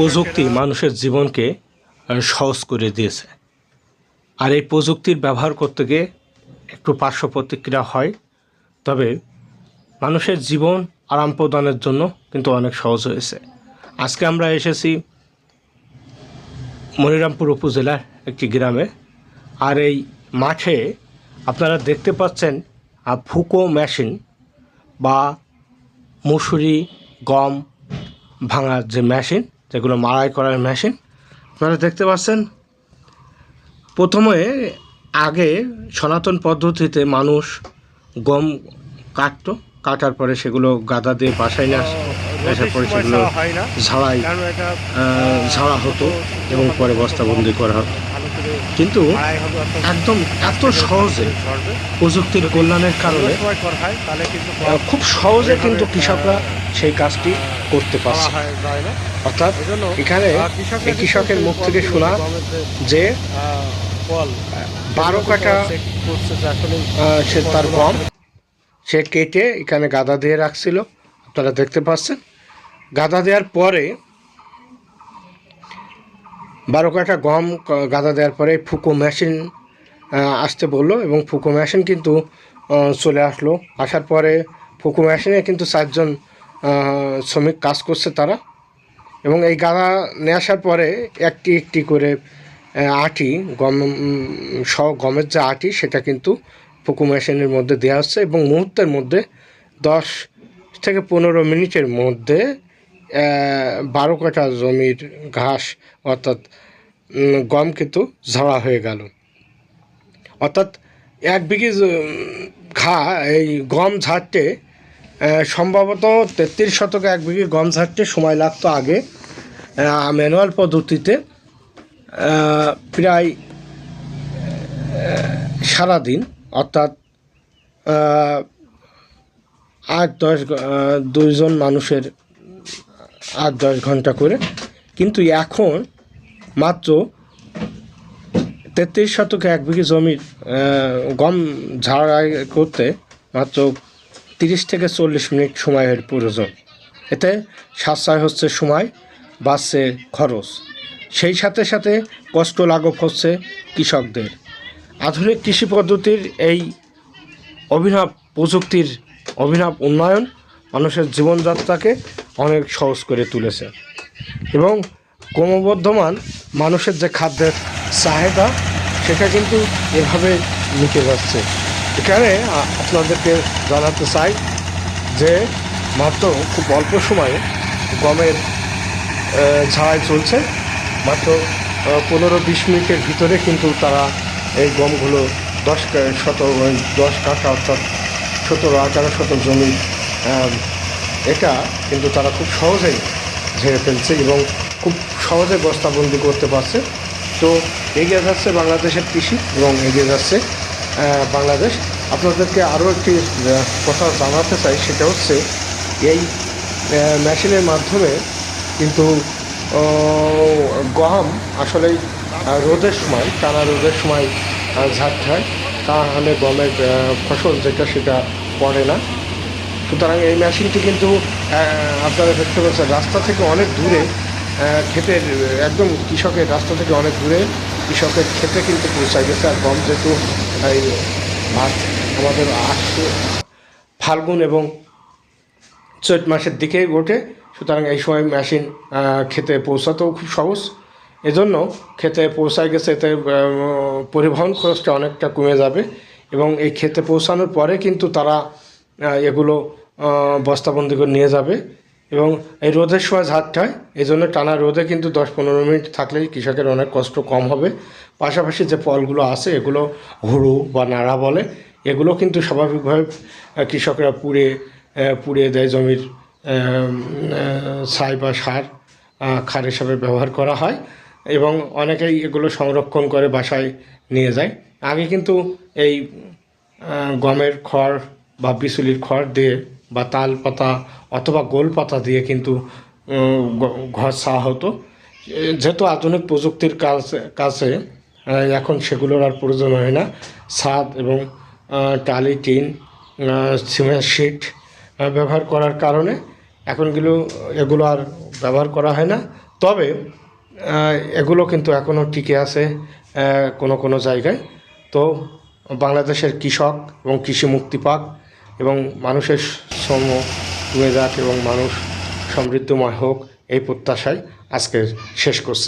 প্রযুক্তি মানুষের জীবনকে সহজ করে দিয়েছে। আর এই প্রযুক্তির ব্যবহার করতে গিয়ে একটু পার্শ্ব প্রতিক্রিয়া হয়, তবে মানুষের জীবন আরাম প্রদানের জন্য কিন্তু অনেক সহজ হয়েছে। আজকে আমরা এসেছি মনিরামপুর উপজেলার একটি গ্রামে। আর এই মাঠে আপনারা দেখতে পাচ্ছেন ফুকো মেশিন বা মুসুরি গম ভাঙার যে মেশিন যেগুলো মাড়াই করার মেশিন। আপনারা দেখতে পাচ্ছেন প্রথমে আগে সনাতন পদ্ধতিতে মানুষ গম কাটতো কাটার পরে সেগুলো গাদা দিয়ে বাসায় নিয়ে আসার পরে সেগুলো না ঝাড়াই ঝাড়া হতো এবং পরে বস্তাবন্দি করা হতো। কিন্তু একদম এত সহজে প্রযুক্তির কল্যাণের কারণে খুব সহজে কিন্তু কৃষকরা সেই কাজটি করতে পারছে। অর্থাৎ এখানে কৃষকের মুখ থেকে শোনা যে, বারো কাটা সে তার গম সে কেটে এখানে গাদা দিয়ে রাখছিল। আপনারা দেখতে পাচ্ছেন। গাদা দেওয়ার পরে বারো কাটা গম গাদা দেওয়ার পরে ফুকো মেশিন আসতে বলল এবং ফুকো মেশিন কিন্তু চলে আসলো। আসার পরে ফুকো মেশিনে কিন্তু চারজন শ্রমিক কাজ করছে তারা। এবং এই গাদা নিয়ে আসার পরে একটি একটি করে আটি, গম সহ গমের যে আটি, সেটা কিন্তু ফুকু মেশিনের মধ্যে দেওয়া হচ্ছে এবং মুহূর্তের মধ্যে দশ থেকে পনেরো মিনিটের মধ্যে বারো কাঠা জমির ঘাস, অর্থাৎ গম কিন্তু ঝাড়া হয়ে গেল। অর্থাৎ এক বিঘি ঘা, এই গম ঝাড়তে সম্ভবত তেত্রিশ শতকে এক বিঘি গম ঝাড়তে সময় লাগতো আগে ম্যানুয়াল পদ্ধতিতে প্রায় সারাদিন, অর্থাৎ আট দশ দুইজন মানুষের আট দশ ঘণ্টা করে। কিন্তু এখন মাত্র তেত্রিশ শতকে এক বিঘি জমির গম ঝাড়াই করতে মাত্র তিরিশ থেকে চল্লিশ মিনিট সময়ের প্রয়োজন। এতে সাশ্রয় হচ্ছে সময়, বাড়ছে খরচ। সেই সাথে সাথে কষ্ট লাঘব হচ্ছে কৃষকদের। আধুনিক কৃষি পদ্ধতির এই অভিনব প্রযুক্তির অভিনব উন্নয়ন মানুষের জীবনযাত্রাকে অনেক সহজ করে তুলেছে এবং ক্রমবর্ধমান মানুষের যে খাদ্যের চাহিদা, সেটা কিন্তু এভাবে মিটে যাচ্ছে। এখানে আপনাদেরকে জানাতে চাই যে মাত্র খুব অল্প সময়ে গমের ঝাড়াই চলছে। মাত্র পনেরো বিশ মিনিটের ভিতরে কিন্তু তারা এই গমগুলো দশ শত দশ কাঠা অর্থাৎ সতেরো, আঠারো শত জমি এটা কিন্তু তারা খুব সহজেই ঝেড়ে ফেলছে এবং খুব সহজে বস্তাবন্দি করতে পারছে। তো এগিয়ে যাচ্ছে বাংলাদেশের কৃষি এবং এগিয়ে যাচ্ছে বাংলাদেশ। আপনাদেরকে আরও একটি কথা জানাতে চাই, সেটা হচ্ছে এই মেশিনের মাধ্যমে কিন্তু গম আসলেই রোদের সময়, টানা রোদের সময় হয় তাহলে গমের ফসল যেটা, সেটা পড়ে না। সুতরাং এই মেশিনটি কিন্তু আপনারা দেখতে পাচ্ছেন, রাস্তা থেকে অনেক দূরে ক্ষেতের একদম কৃষকের রাস্তা থেকে অনেক দূরে কৃষকের ক্ষেতে কিন্তু পৌঁছায় গেছে। আর গম যেহেতু, এই মাঠ আমাদের আসছে, ফাল্গুন এবং চৈত মাসের দিকেই ওঠে, সুতরাং এই সময় মেশিন খেতে পৌঁছাতেও খুব সহজ। এজন্য খেতে পৌঁছায় গেছে, এতে পরিবহন খরচটা অনেকটা কমে যাবে এবং এই খেতে পৌঁছানোর পরে কিন্তু তারা এগুলো বস্তাবন্দি করে নিয়ে যাবে। এবং এই রোদের সময় ঝাড়তে হয় এই জন্য টানা রোদে কিন্তু দশ পনেরো মিনিট থাকলেই কৃষকের অনেক কষ্ট কম হবে। পাশাপাশি যে ফলগুলো আছে, এগুলো হুড়ু বা নাড়া বলে, এগুলো কিন্তু স্বাভাবিকভাবে কৃষকরা পুড়ে পুড়ে দেয় জমির ছাই বা সার খার হিসাবে ব্যবহার করা হয় এবং অনেকেই এগুলো সংরক্ষণ করে বাসায় নিয়ে যায়। আগে কিন্তু এই গমের খড় বা বিচুলির খড় দিয়ে বা তাল পাতা অথবা গোল পাতা দিয়ে কিন্তু ঘর ঘষা হতো। যেহেতু আধুনিক প্রযুক্তির কাছে কাছে এখন সেগুলোর আর প্রয়োজন হয় না। ছাদ এবং টালি, টিন সিমেন্ট শিট ব্যবহার করার কারণে এখনগুলো এগুলো আর ব্যবহার করা হয় না। তবে এগুলো কিন্তু এখনও টিকে আছে কোনো কোনো জায়গায়। তো বাংলাদেশের কৃষক এবং কৃষি মুক্তি পাক এবং মানুষের সুষম ওয়েদার এবং মানুষ সমৃদ্ধময় হোক এই প্রত্যাশায় আজকের শেষ করছি।